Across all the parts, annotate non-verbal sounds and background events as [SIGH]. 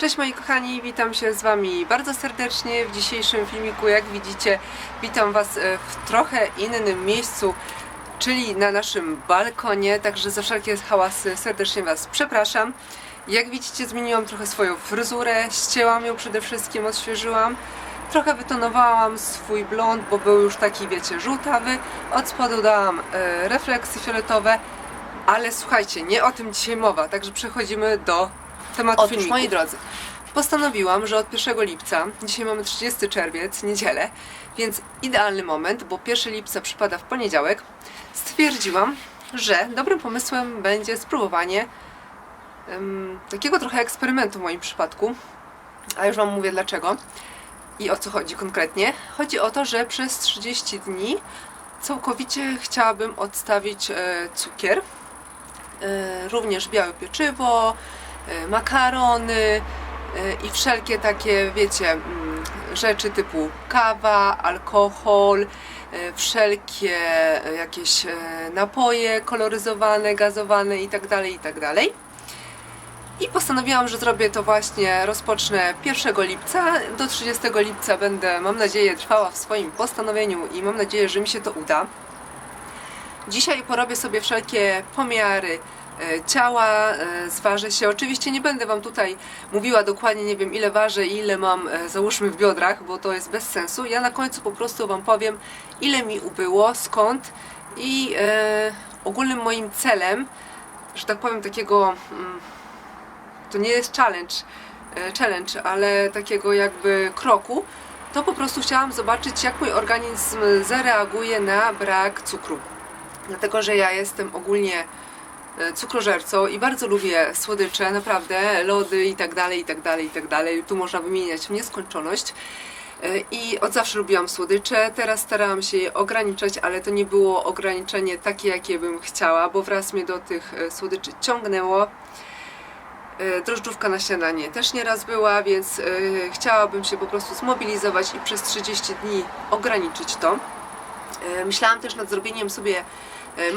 Cześć moi kochani, witam się z Wami bardzo serdecznie w dzisiejszym filmiku. Jak widzicie, witam Was e, w trochę innym miejscu, czyli na naszym balkonie, także za wszelkie hałasy serdecznie Was przepraszam. Jak widzicie, zmieniłam trochę swoją fryzurę, ścięłam ją przede wszystkim, odświeżyłam. Trochę wytonowałam swój blond, bo był już taki, wiecie, żółtawy. Od spodu dałam e, refleksy fioletowe, ale słuchajcie, nie o tym dzisiaj mowa, także przechodzimy do tematu Otóż, filmiku. moi drodzy, Postanowiłam, że od 1 lipca, dzisiaj mamy 30 czerwiec, niedzielę, więc idealny moment, bo 1 lipca przypada w poniedziałek, stwierdziłam, że dobrym pomysłem będzie spróbowanie em, takiego trochę eksperymentu w moim przypadku. A już Wam mówię dlaczego i o co chodzi konkretnie. Chodzi o to, że przez 30 dni całkowicie chciałabym odstawić e, cukier, e, również białe pieczywo, makarony e, i wszelkie takie, wiecie, mm, rzeczy typu kawa, alkohol, e, wszelkie e, jakieś e, napoje koloryzowane, gazowane itd., itd. I postanowiłam, że zrobię to właśnie, rozpocznę 1 lipca. Do 30 lipca będę, mam nadzieję, trwała w swoim postanowieniu i mam nadzieję, że mi się to uda. Dzisiaj porobię sobie wszelkie pomiary e, ciała, e, zważę się. Oczywiście nie będę Wam tutaj mówiła dokładnie, nie wiem ile ważę i ile mam, e, załóżmy w biodrach, bo to jest bez sensu. Ja na końcu po prostu Wam powiem, ile mi ubyło, skąd i e, ogólnym moim celem, że tak powiem, takiego, mm, to nie jest challenge, e, challenge, ale takiego jakby kroku, to po prostu chciałam zobaczyć, jak mój organizm zareaguje na brak cukru dlatego że ja jestem ogólnie e, cukrożercą i bardzo lubię słodycze, naprawdę, lody i tak dalej, i tak dalej, i tak dalej. Tu można wymieniać w nieskończoność. E, I od zawsze lubiłam słodycze, teraz starałam się je ograniczać, ale to nie było ograniczenie takie, jakie bym chciała, bo wraz mnie do tych e, słodyczy ciągnęło. E, Drożdżówka na śniadanie też nieraz była, więc e, chciałabym się po prostu zmobilizować i przez 30 dni ograniczyć to. E, Myślałam też nad zrobieniem sobie e,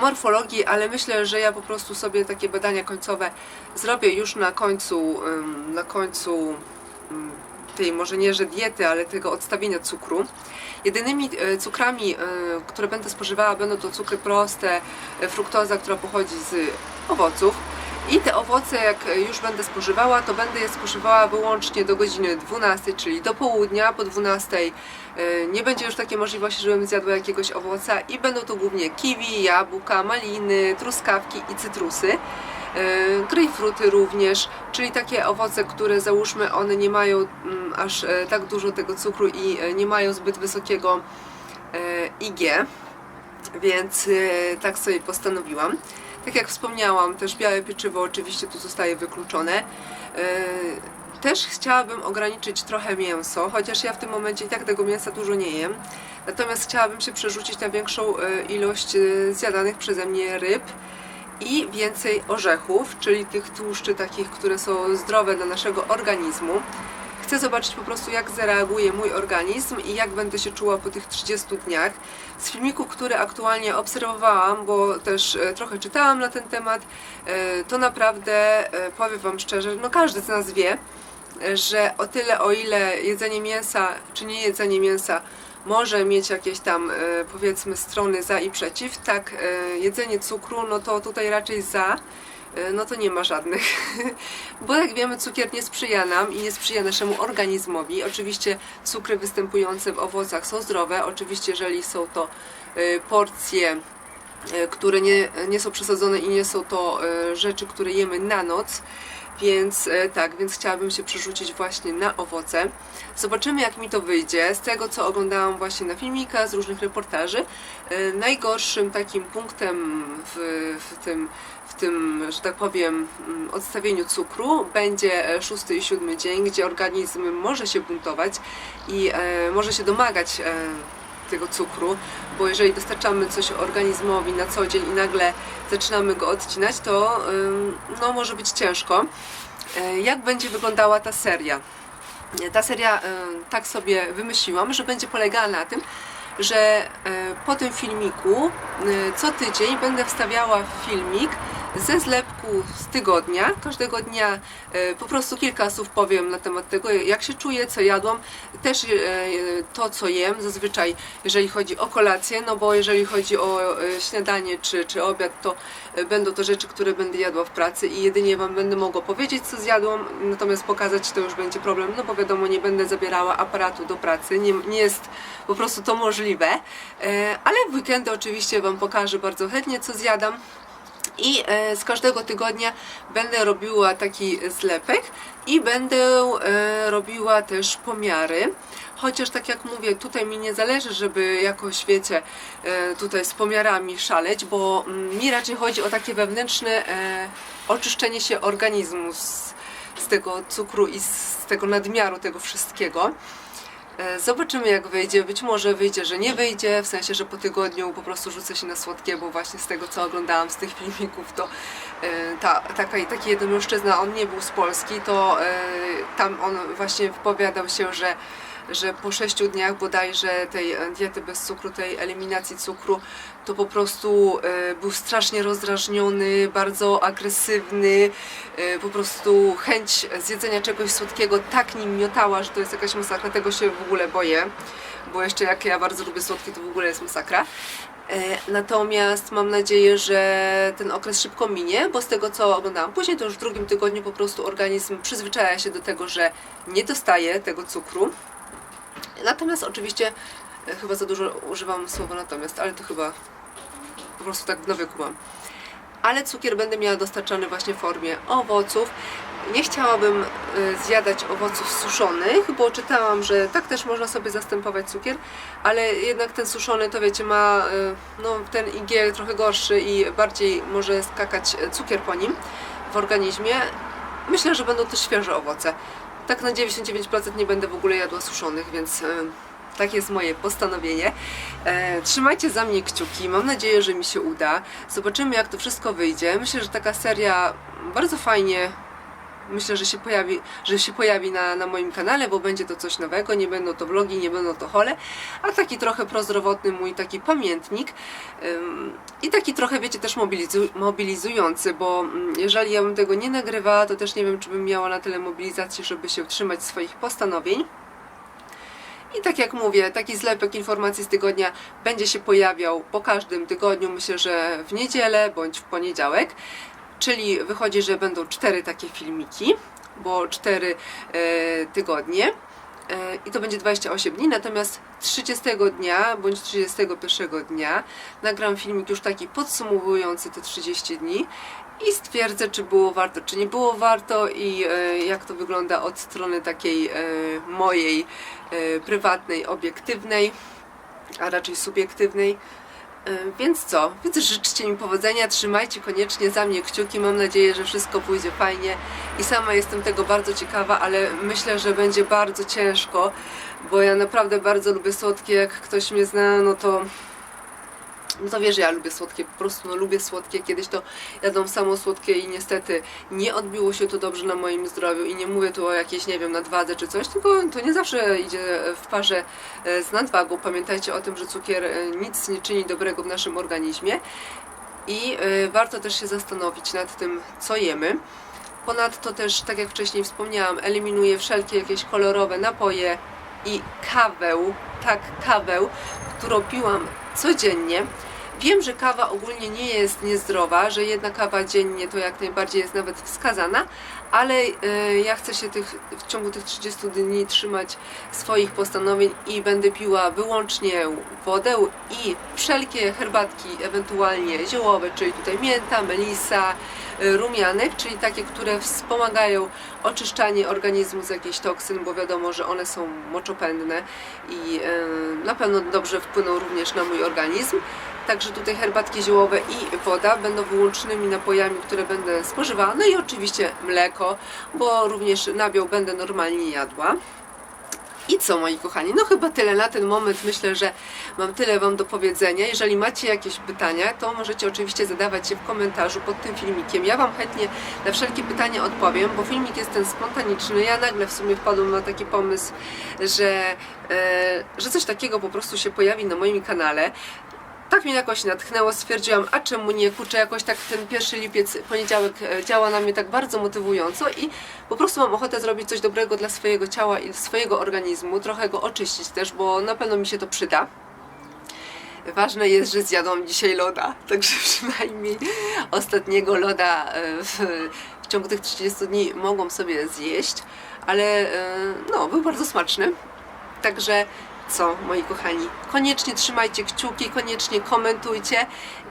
morfologii, ale myślę, że ja po prostu sobie takie badania końcowe zrobię już na końcu, na końcu tej może nie, że diety, ale tego odstawienia cukru. Jedynymi e, cukrami, e, które będę spożywała, będą to cukry proste, e, fruktoza, która pochodzi z owoców. I te owoce, jak już będę spożywała, to będę je spożywała wyłącznie do godziny 12, czyli do południa. Po 12 e, nie będzie już takiej możliwości, żebym zjadła jakiegoś owoca i będą to głównie kiwi, jabłka, maliny, truskawki i cytrusy. E, Grejpfruty również, czyli takie owoce, które załóżmy one nie mają mm, aż e, tak dużo tego cukru i nie mają zbyt wysokiego IG, więc tak sobie postanowiłam. Tak jak wspomniałam, też białe pieczywo oczywiście tu zostaje wykluczone. E, Też chciałabym ograniczyć trochę mięso, chociaż ja w tym momencie i tak tego mięsa dużo nie jem. Natomiast chciałabym się przerzucić na większą e, ilość e, zjadanych przeze mnie ryb i więcej orzechów, czyli tych tłuszczy takich, które są zdrowe dla naszego organizmu. Chcę zobaczyć po prostu, jak zareaguje mój organizm i jak będę się czuła po tych 30 dniach. Z filmiku, który aktualnie obserwowałam, bo też e, trochę czytałam na ten temat, e, to naprawdę, e, powiem Wam szczerze, no każdy z nas wie, że o tyle, o ile jedzenie mięsa, czy nie jedzenie mięsa może mieć jakieś tam, powiedzmy, strony za i przeciw, tak jedzenie cukru, no to tutaj raczej za, no to nie ma żadnych. [LAUGHS] Bo jak wiemy, cukier nie sprzyja nam i nie sprzyja naszemu organizmowi. Oczywiście cukry występujące w owocach są zdrowe. Oczywiście, jeżeli są to e, porcje, e, które nie, nie są przesadzone i nie są to e, rzeczy, które jemy na noc. Więc e, tak, więc chciałabym się przerzucić właśnie na owoce. Zobaczymy jak mi to wyjdzie. Z tego co oglądałam właśnie na filmikach, z różnych reportaży, e, najgorszym takim punktem w, w tym w tym, że tak powiem, mm, odstawieniu cukru będzie e, szósty i siódmy dzień, gdzie organizm może się buntować i może się domagać tego cukru, bo jeżeli dostarczamy coś organizmowi na co dzień i nagle zaczynamy go odcinać, to no, może być ciężko. E, Jak będzie wyglądała ta seria? Ta seria e, tak sobie wymyśliłam, że będzie polegała na tym, że e, po tym filmiku e, co tydzień będę wstawiała filmik ze zlepku z tygodnia. Każdego dnia e, po prostu kilka słów powiem na temat tego, jak się czuję, co jadłam. Też e, to, co jem, zazwyczaj jeżeli chodzi o kolację, no bo jeżeli chodzi o e, śniadanie czy, czy obiad, to będą to rzeczy, które będę jadła w pracy i jedynie Wam będę mogła powiedzieć, co zjadłam, natomiast pokazać to już będzie problem, no bo wiadomo, nie będę zabierała aparatu do pracy, nie, nie jest po prostu to możliwe, ale w weekendy oczywiście Wam pokażę bardzo chętnie, co zjadam. I e, z każdego tygodnia będę robiła taki zlepek i będę e, robiła też pomiary. Chociaż tak jak mówię, tutaj mi nie zależy, żeby jakoś, wiecie, e, tutaj z pomiarami szaleć, bo mm, mi raczej chodzi o takie wewnętrzne oczyszczenie się organizmu z, z tego cukru i z tego nadmiaru tego wszystkiego. E, Zobaczymy jak wyjdzie. Być może wyjdzie, że nie wyjdzie, w sensie, że po tygodniu po prostu rzucę się na słodkie, bo właśnie z tego co oglądałam z tych [LAUGHS] filmików, to e, ta, taka, taki jeden mężczyzna, on nie był z Polski, to e, tam on właśnie wypowiadał się, że że po sześciu dniach bodajże tej e, diety bez cukru, tej eliminacji cukru, to po prostu e, był strasznie rozdrażniony, bardzo agresywny, e, po prostu chęć zjedzenia czegoś słodkiego tak nim miotała, że to jest jakaś masakra, tego się w ogóle boję, bo jeszcze jak ja bardzo lubię słodkie, to w ogóle jest masakra. Natomiast mam nadzieję, że ten okres szybko minie, bo z tego co oglądałam później, to już w drugim tygodniu po prostu organizm przyzwyczaja się do tego, że nie dostaje tego cukru. Natomiast oczywiście e, chyba za dużo używam słowa natomiast, ale to chyba po prostu tak w nawyku mam. Ale cukier będę miała dostarczany właśnie w formie owoców. Nie chciałabym e, zjadać owoców suszonych, bo czytałam, że tak też można sobie zastępować cukier, ale jednak ten suszony to wiecie ma e, no, ten IG trochę gorszy i bardziej może skakać cukier po nim w organizmie. Myślę, że będą to świeże owoce. Tak na 99% nie będę w ogóle jadła suszonych, więc e, tak jest moje postanowienie. E, trzymajcie za mnie kciuki, mam nadzieję, że mi się uda. Zobaczymy, jak to wszystko wyjdzie. Myślę, że taka seria bardzo fajnie. Myślę, że się pojawi, że się pojawi na, na moim kanale, bo będzie to coś nowego, nie będą to vlogi, nie będą to hole, a taki trochę prozdrowotny mój taki pamiętnik i taki trochę, wiecie, też mobilizu mobilizujący, bo mm, jeżeli ja bym tego nie nagrywała, to też nie wiem, czy bym miała na tyle mobilizacji, żeby się trzymać swoich postanowień. I tak jak mówię, taki zlepek informacji z tygodnia będzie się pojawiał po każdym tygodniu, myślę, że w niedzielę bądź w poniedziałek. Czyli wychodzi, że będą cztery takie filmiki, bo cztery e, tygodnie. E, I to będzie 28 dni, natomiast 30 dnia bądź 31 dnia nagram filmik już taki podsumowujący te 30 dni i stwierdzę, czy było warto, czy nie było warto i e, jak to wygląda od strony takiej mojej prywatnej, obiektywnej, a raczej subiektywnej. E, Więc co? Więc życzcie mi powodzenia, trzymajcie koniecznie za mnie kciuki. Mam nadzieję, że wszystko pójdzie fajnie i sama jestem tego bardzo ciekawa, ale myślę, że będzie bardzo ciężko, bo ja naprawdę bardzo lubię słodkie. Jak ktoś mnie zna, no to no to wie, że ja lubię słodkie, po prostu no, lubię słodkie. Kiedyś to jadłam samo słodkie i niestety nie odbiło się to dobrze na moim zdrowiu i nie mówię tu o jakiejś, nie wiem, nadwadze czy coś, tylko to nie zawsze idzie w parze e, z nadwagą. Pamiętajcie o tym, że cukier e, nic nie czyni dobrego w naszym organizmie i e, warto też się zastanowić nad tym, co jemy. Ponadto też, tak jak wcześniej wspomniałam, eliminuję wszelkie jakieś kolorowe napoje i kawę, tak, kawę, którą piłam codziennie. Wiem, że kawa ogólnie nie jest niezdrowa, że jedna kawa dziennie to jak najbardziej jest nawet wskazana, ale e, ja chcę się tych, w ciągu tych 30 dni trzymać swoich postanowień i będę piła wyłącznie wodę i wszelkie herbatki, ewentualnie ziołowe, czyli tutaj mięta, melisa, e, rumianek, czyli takie, które wspomagają oczyszczanie organizmu z jakichś toksyn, bo wiadomo, że one są moczopędne i e, na pewno dobrze wpłyną również na mój organizm. Także tutaj herbatki ziołowe i woda będą wyłącznymi napojami, które będę spożywała. No i oczywiście mleko, bo również nabiał będę normalnie jadła. I co, moi kochani? No chyba tyle na ten moment. Myślę, że mam tyle Wam do powiedzenia. Jeżeli macie jakieś pytania, to możecie oczywiście zadawać je w komentarzu pod tym filmikiem. Ja Wam chętnie na wszelkie pytania odpowiem, bo filmik jest ten spontaniczny. Ja nagle w sumie wpadłam na taki pomysł, że, e, że coś takiego po prostu się pojawi na moim kanale. Tak mnie jakoś natchnęło, stwierdziłam, a czemu nie, kurczę, jakoś tak ten pierwszy lipiec, poniedziałek e, działa na mnie tak bardzo motywująco i po prostu mam ochotę zrobić coś dobrego dla swojego ciała i swojego organizmu, trochę go oczyścić też, bo na pewno mi się to przyda. Ważne jest, że zjadą dzisiaj loda, [LAUGHS] także przynajmniej ostatniego loda e, w, w ciągu tych 30 dni mogą sobie zjeść, ale e, no, był bardzo smaczny. Także co, moi kochani, koniecznie trzymajcie kciuki, koniecznie komentujcie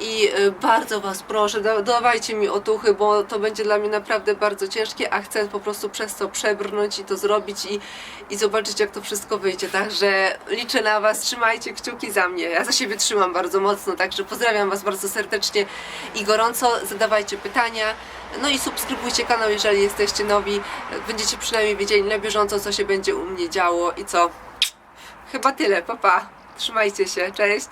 i y, bardzo Was proszę, da, dawajcie mi otuchy, bo to będzie dla mnie naprawdę bardzo ciężkie, a chcę po prostu przez to przebrnąć i to zrobić i, i zobaczyć, jak to wszystko wyjdzie. Także liczę na Was, trzymajcie kciuki za mnie. Ja za siebie trzymam bardzo mocno, także pozdrawiam Was bardzo serdecznie i gorąco. Zadawajcie pytania. No i subskrybujcie kanał, jeżeli jesteście nowi. Będziecie przynajmniej wiedzieli na bieżąco, co się będzie u mnie działo i co. Chyba tyle, papa. Pa. Trzymajcie się, cześć.